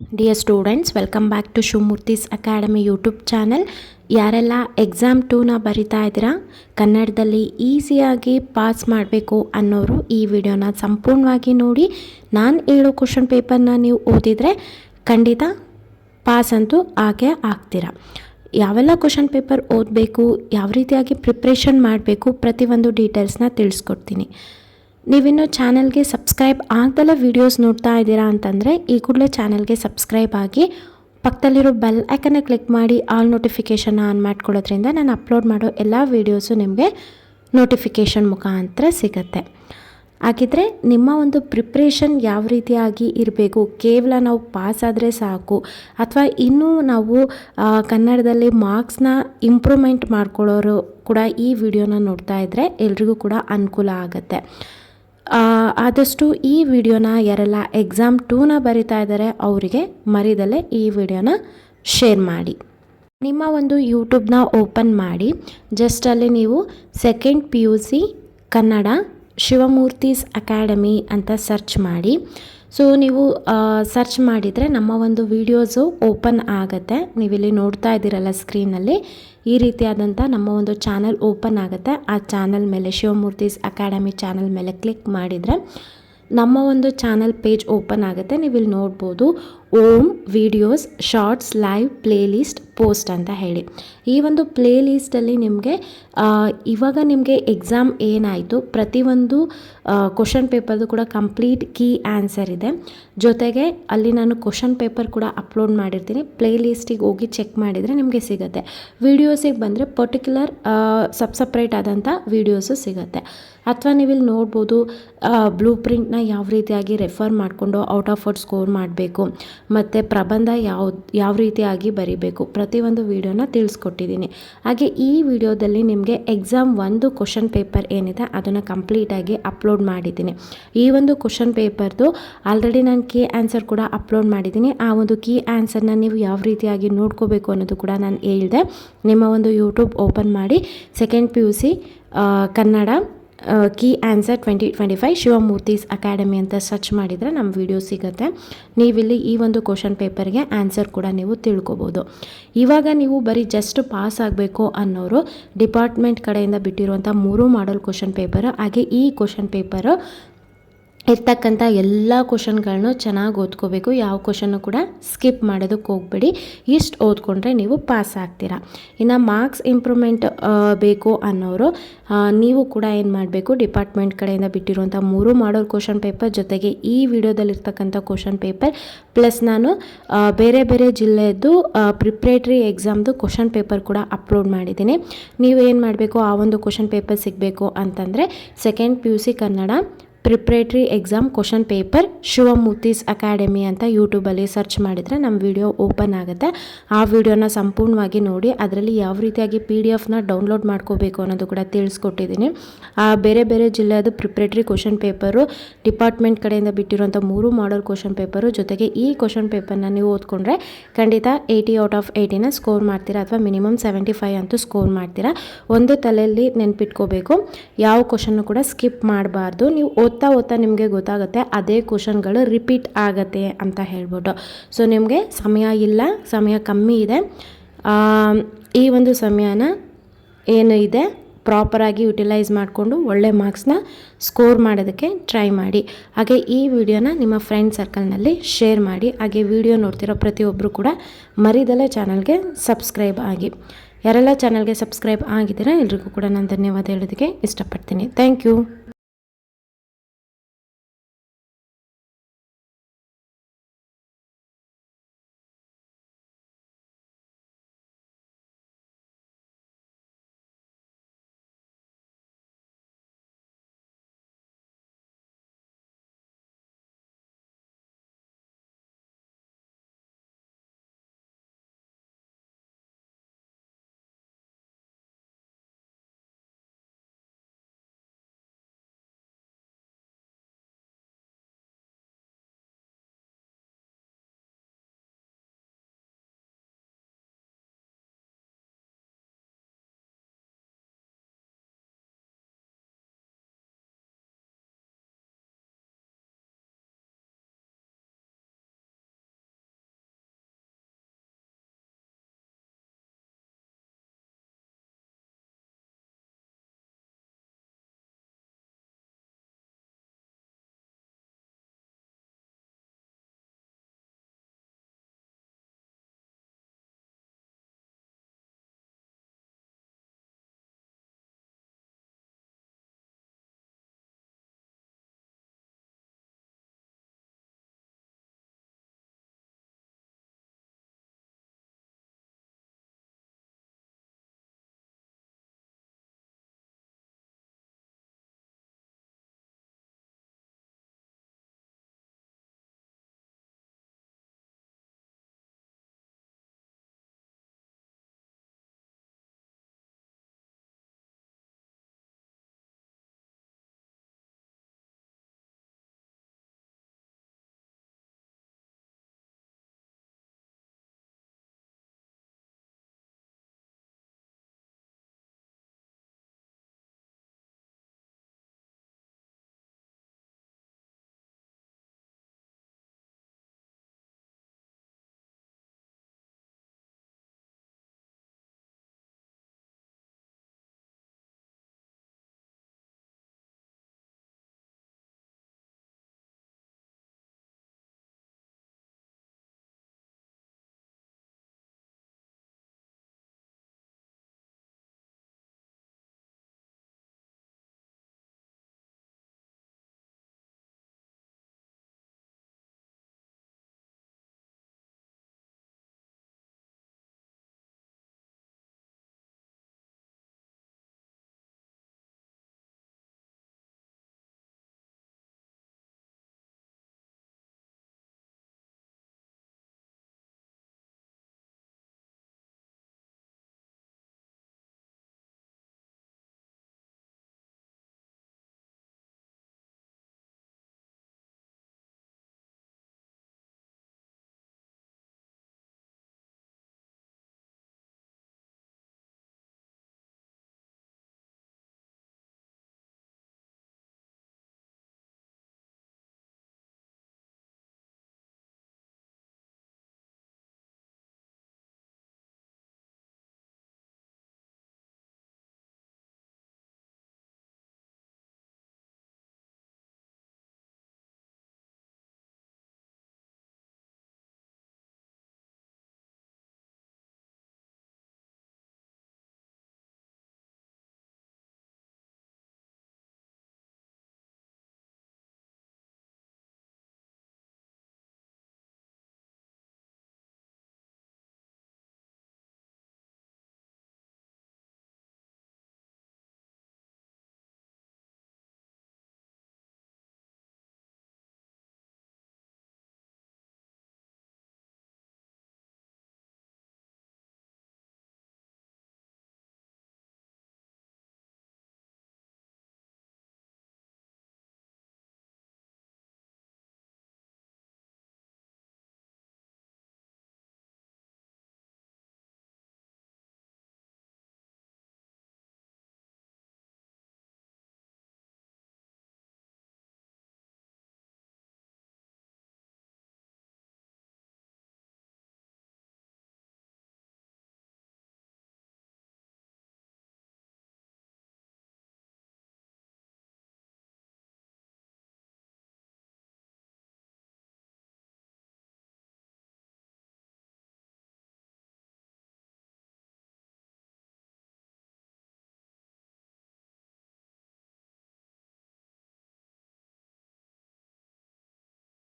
Dear students welcome back to Shivamurthy's academy YouTube channel ಯಾರೆಲ್ಲ exam ಟೂನ ಬರಿತಾ ಇದ್ದೀರಾ? ಕನ್ನಡದಲ್ಲಿ ಈಸಿಯಾಗಿ ಪಾಸ್ ಮಾಡಬೇಕು ಅನ್ನೋರು ಈ ವಿಡಿಯೋನ ಸಂಪೂರ್ಣವಾಗಿ ನೋಡಿ. ನಾನು ಹೇಳೋ ಕ್ವಶನ್ ಪೇಪರ್ನ ನೀವು ಓದಿದರೆ ಖಂಡಿತ ಪಾಸ್ ಅಂತೂ ಆಗೇ ಆಗ್ತೀರಾ. ಯಾವೆಲ್ಲ ಕ್ವಶನ್ ಪೇಪರ್ ಓದಬೇಕು, ಯಾವ ರೀತಿಯಾಗಿ ಪ್ರಿಪ್ರೇಷನ್ ಮಾಡಬೇಕು ಪ್ರತಿಯೊಂದು ಡೀಟೇಲ್ಸ್ನ ತಿಳಿಸ್ಕೊಡ್ತೀನಿ. ನೀವಿನ್ನು ಚಾನಲ್ಗೆ ಸಬ್ಸ್ಕ್ರೈಬ್ ಆಗ್ದಲ್ಲ ವೀಡಿಯೋಸ್ ನೋಡ್ತಾ ಇದ್ದೀರಾ ಅಂತಂದರೆ ಈ ಕೂಡಲೇ ಚಾನಲ್ಗೆ ಸಬ್ಸ್ಕ್ರೈಬ್ ಆಗಿ ಪಕ್ಕದಲ್ಲಿರೋ ಬೆಲ್ ಐಕನ್ನ ಕ್ಲಿಕ್ ಮಾಡಿ ಆಲ್ ನೋಟಿಫಿಕೇಷನ್ ಆನ್ ಮಾಡ್ಕೊಳ್ಳೋದ್ರಿಂದ ನಾನು ಅಪ್ಲೋಡ್ ಮಾಡೋ ಎಲ್ಲ ವೀಡಿಯೋಸು ನಿಮಗೆ ನೋಟಿಫಿಕೇಷನ್ ಮುಖಾಂತರ ಸಿಗುತ್ತೆ. ಹಾಗಿದ್ರೆ ನಿಮ್ಮ ಒಂದು ಪ್ರಿಪ್ರೇಷನ್ ಯಾವ ರೀತಿಯಾಗಿ ಇರಬೇಕು, ಕೇವಲ ನಾವು ಪಾಸ್ ಆದರೆ ಸಾಕು, ಅಥವಾ ಇನ್ನೂ ನಾವು ಕನ್ನಡದಲ್ಲಿ ಮಾರ್ಕ್ಸ್ನ ಇಂಪ್ರೂವ್ಮೆಂಟ್ ಮಾಡ್ಕೊಳ್ಳೋರು ಕೂಡ ಈ ವಿಡಿಯೋನ ನೋಡ್ತಾ ಇದ್ದರೆ ಎಲ್ರಿಗೂ ಕೂಡ ಅನುಕೂಲ ಆಗುತ್ತೆ. ಆದಷ್ಟು ಈ ವಿಡಿಯೋನ ಯಾರೆಲ್ಲ ಎಕ್ಸಾಮ್ ಟೂನ ಬರಿತಾ ಇದ್ದಾರೆ ಅವರಿಗೆ ಮರಿದಲ್ಲೇ ಈ ವಿಡಿಯೋನ ಶೇರ್ ಮಾಡಿ. ನಿಮ್ಮ ಒಂದು ಯೂಟ್ಯೂಬ್ನ ಓಪನ್ ಮಾಡಿ. ಜಸ್ಟ್ ಅಲ್ಲಿ ನೀವು second P U C Kannada Shivamurthy's academy ಅಂತ ಸರ್ಚ್ ಮಾಡಿ. ಸೊ ನೀವು ಸರ್ಚ್ ಮಾಡಿದರೆ ನಮ್ಮ ಒಂದು ವಿಡಿಯೋಸು ಓಪನ್ ಆಗುತ್ತೆ. ನೀವಿಲ್ಲಿ ನೋಡ್ತಾ ಇದ್ದೀರಲ್ಲ ಸ್ಕ್ರೀನಲ್ಲಿ ಈ ರೀತಿಯಾದಂಥ ನಮ್ಮ ಒಂದು ಚಾನಲ್ ಓಪನ್ ಆಗುತ್ತೆ. ಆ ಚಾನಲ್ ಮೇಲೆ ಶಿವಮೂರ್ತೀಸ್ ಅಕಾಡೆಮಿ ಚಾನಲ್ ಮೇಲೆ ಕ್ಲಿಕ್ ಮಾಡಿದರೆ ನಮ್ಮ ಒಂದು ಚಾನಲ್ ಪೇಜ್ ಓಪನ್ ಆಗುತ್ತೆ. ನೀವು ಇಲ್ಲಿ ನೋಡ್ಬೋದು. Home videos, shorts, live playlist, post ಅಂತ ಹೇಳಿ. ಈ ಒಂದು ಪ್ಲೇಲಿಸ್ಟಲ್ಲಿ ನಿಮಗೆ ಇವಾಗ ನಿಮಗೆ ಎಕ್ಸಾಮ್ ಏನಾಯಿತು, ಪ್ರತಿಯೊಂದು ಕ್ವಶನ್ ಪೇಪರ್ದು ಕೂಡ ಕಂಪ್ಲೀಟ್ ಕೀ ಆನ್ಸರ್ ಇದೆ. ಜೊತೆಗೆ ಅಲ್ಲಿ ನಾನು ಕ್ವಶನ್ ಪೇಪರ್ ಕೂಡ ಅಪ್ಲೋಡ್ ಮಾಡಿರ್ತೀನಿ. ಪ್ಲೇಲಿಸ್ಟಿಗೆ ಹೋಗಿ ಚೆಕ್ ಮಾಡಿದರೆ ನಿಮಗೆ ಸಿಗುತ್ತೆ. ವೀಡಿಯೋಸಿಗೆ ಬಂದರೆ ಪರ್ಟಿಕ್ಯುಲರ್ ಸಬ್ ಸಪ್ರೇಟ್ ಆದಂಥ ವೀಡಿಯೋಸು ಸಿಗುತ್ತೆ. ಅಥವಾ ನೀವಿಲ್ಲಿ ನೋಡ್ಬೋದು ಬ್ಲೂ ಪ್ರಿಂಟ್ನ ಯಾವ ರೀತಿಯಾಗಿ ರೆಫರ್ ಮಾಡಿಕೊಂಡು ಔಟ್ ಆಫ್ ಔಟ್ ಸ್ಕೋರ್ ಮಾಡಬೇಕು. ಮತ್ತು ಪ್ರಬಂಧ ಯಾವ ಯಾವ ರೀತಿಯಾಗಿ ಬರಿಬೇಕು? ಪ್ರತಿಯೊಂದು ವೀಡಿಯೋನ ತಿಳಿಸ್ಕೊಟ್ಟಿದ್ದೀನಿ. ಹಾಗೆ ಈ ವಿಡಿಯೋದಲ್ಲಿ ನಿಮಗೆ ಎಕ್ಸಾಮ್ ಒಂದು ಕ್ವಶನ್ ಪೇಪರ್ ಏನಿದೆ, ಅದನ್ನು ಕಂಪ್ಲೀಟಾಗಿ ಅಪ್ಲೋಡ್ ಮಾಡಿದ್ದೀನಿ. ಈ ಒಂದು ಕ್ವಶನ್ ಪೇಪರ್ದು ಆಲ್ರೆಡಿ ನಾನು ಕೀ ಆನ್ಸರ್ ಕೂಡ ಅಪ್ಲೋಡ್ ಮಾಡಿದ್ದೀನಿ. ಆ ಒಂದು ಕೀ ಆನ್ಸರ್ನ ನೀವು ಯಾವ ರೀತಿಯಾಗಿ ನೋಡ್ಕೋಬೇಕು ಅನ್ನೋದು ಕೂಡ ನಾನು ಹೇಳಿದೆ. ನಿಮ್ಮ ಒಂದು ಯೂಟ್ಯೂಬ್ ಓಪನ್ ಮಾಡಿ second P U C Kannada key answer twenty twenty five Shivamurthy's academy ಅಂತ ಸರ್ಚ್ ಮಾಡಿದರೆ ನಮ್ಮ ವಿಡಿಯೋ ಸಿಗುತ್ತೆ. ನೀವಿಲ್ಲಿ ಈ ಒಂದು ಕ್ವಶನ್ ಪೇಪರ್ಗೆ ಆನ್ಸರ್ ಕೂಡ ನೀವು ತಿಳ್ಕೊಬೋದು. ಇವಾಗ ನೀವು ಬರೀ ಜಸ್ಟ್ ಪಾಸ್ ಆಗಬೇಕು ಅನ್ನೋರು ಡಿಪಾರ್ಟ್ಮೆಂಟ್ ಕಡೆಯಿಂದ ಬಿಟ್ಟಿರುವಂಥ ಮೂರು ಮಾಡಲ್ ಕ್ವಶನ್ ಪೇಪರ್ ಹಾಗೆ ಈ ಕ್ವಶನ್ ಪೇಪರು ಇರ್ತಕ್ಕಂಥ ಎಲ್ಲ ಕ್ವಶನ್ಗಳನ್ನು ಚೆನ್ನಾಗಿ ಓದ್ಕೋಬೇಕು. ಯಾವ ಕ್ವಶನ್ನು ಕೂಡ ಸ್ಕಿಪ್ ಮಾಡೋದಕ್ಕೆ ಹೋಗಬೇಡಿ. ಇಷ್ಟು ಓದ್ಕೊಂಡ್ರೆ ನೀವು ಪಾಸ್ ಆಗ್ತೀರಾ. ಇನ್ನು ಮಾರ್ಕ್ಸ್ ಇಂಪ್ರೂವ್ಮೆಂಟ್ ಬೇಕು ಅನ್ನೋರು ನೀವು ಕೂಡ ಏನು ಮಾಡಬೇಕು, ಡಿಪಾರ್ಟ್ಮೆಂಟ್ ಕಡೆಯಿಂದ ಬಿಟ್ಟಿರುವಂಥ ಮೂರು ಮಾಡೋರ್ ಕ್ವಶನ್ ಪೇಪರ್ ಜೊತೆಗೆ ಈ ವಿಡಿಯೋದಲ್ಲಿರ್ತಕ್ಕಂಥ ಕ್ವಶನ್ ಪೇಪರ್, ಪ್ಲಸ್ ನಾನು ಬೇರೆ ಬೇರೆ ಜಿಲ್ಲೆಯದ್ದು ಪ್ರಿಪ್ರೇಟ್ರಿ ಎಕ್ಸಾಮ್ದು ಕ್ವಶನ್ ಪೇಪರ್ ಕೂಡ ಅಪ್ಲೋಡ್ ಮಾಡಿದ್ದೀನಿ. ನೀವು ಏನು ಮಾಡಬೇಕು, ಆ ಒಂದು ಕ್ವಶನ್ ಪೇಪರ್ ಸಿಗಬೇಕು ಅಂತಂದರೆ second P U C Kannada preparatory exam question paper Shivamurthy's academy ಅಂತ ಯೂಟ್ಯೂಬಲ್ಲಿ ಸರ್ಚ್ ಮಾಡಿದರೆ ನಮ್ಮ ವಿಡಿಯೋ ಓಪನ್ ಆಗುತ್ತೆ. ಆ ವಿಡಿಯೋನ ಸಂಪೂರ್ಣವಾಗಿ ನೋಡಿ, ಅದರಲ್ಲಿ ಯಾವ ರೀತಿಯಾಗಿ ಪಿ ಡಿ ಎಫ್ನ ಡೌನ್ಲೋಡ್ ಮಾಡ್ಕೋಬೇಕು ಅನ್ನೋದು ಕೂಡ ತಿಳಿಸ್ಕೊಟ್ಟಿದ್ದೀನಿ. ಆ, ಬೇರೆ ಬೇರೆ ಜಿಲ್ಲೆಯದು ಪ್ರಿಪ್ರೇಟ್ರಿ ಕ್ವಶನ್ ಪೇಪರು ಡಿಪಾರ್ಟ್ಮೆಂಟ್ ಕಡೆಯಿಂದ ಬಿಟ್ಟಿರುವಂಥ ಮೂರು ಮಾಡಲ್ ಕ್ವಶನ್ ಪೇಪರು ಜೊತೆಗೆ ಈ ಕ್ವಶನ್ ಪೇಪರ್ನ ನೀವು ಓದ್ಕೊಂಡ್ರೆ ಖಂಡಿತ ಏಯ್ಟಿ ಔಟ್ ಆಫ್ ಏಯ್ಟಿನ ಸ್ಕೋರ್ ಮಾಡ್ತೀರಾ ಅಥವಾ ಮಿನಿಮಮ್ ಸೆವೆಂಟಿ ಫೈವ್ ಅಂತೂ ಸ್ಕೋರ್ ಮಾಡ್ತೀರಾ. ಒಂದು ತಲೆಯಲ್ಲಿ ನೆನ್ಪಿಟ್ಕೋಬೇಕು. ಯಾವ ಕ್ವಶನ್ನು ಕೂಡ ಸ್ಕಿಪ್ ಮಾಡಬಾರ್ದು. ನೀವು ಓದ್ತಾ ಓದ್ತಾ ನಿಮಗೆ ಗೊತ್ತಾಗುತ್ತೆ, ಅದೇ ಕ್ವಶನ್ಗಳು ರಿಪೀಟ್ ಆಗತ್ತೆ ಅಂತ ಹೇಳ್ಬಿಟ್ಟು. ಸೊ ನಿಮಗೆ ಸಮಯ ಇಲ್ಲ, ಸಮಯ ಕಮ್ಮಿ ಇದೆ. ಈ ಒಂದು ಸಮಯನ ಏನು ಇದೆ ಪ್ರಾಪರಾಗಿ ಯುಟಿಲೈಸ್ ಮಾಡಿಕೊಂಡು ಒಳ್ಳೆ ಮಾರ್ಕ್ಸ್ನ ಸ್ಕೋರ್ ಮಾಡೋದಕ್ಕೆ ಟ್ರೈ ಮಾಡಿ. ಹಾಗೆ ಈ ವಿಡಿಯೋನ ನಿಮ್ಮ ಫ್ರೆಂಡ್ ಸರ್ಕಲ್ನಲ್ಲಿ ಶೇರ್ ಮಾಡಿ. ಹಾಗೆ ವಿಡಿಯೋ ನೋಡ್ತಿರೋ ಪ್ರತಿಯೊಬ್ಬರು ಕೂಡ ಮರಿದಲ್ಲೇ ಚಾನಲ್ಗೆ ಸಬ್ಸ್ಕ್ರೈಬ್ ಆಗಿ. ಯಾರೆಲ್ಲ ಚಾನಲ್ಗೆ ಸಬ್ಸ್ಕ್ರೈಬ್ ಆಗಿದ್ದೀರಾ, ಎಲ್ರಿಗೂ ಕೂಡ ನಾನು ಧನ್ಯವಾದ ಹೇಳೋದಕ್ಕೆ ಇಷ್ಟಪಡ್ತೀನಿ. Thank you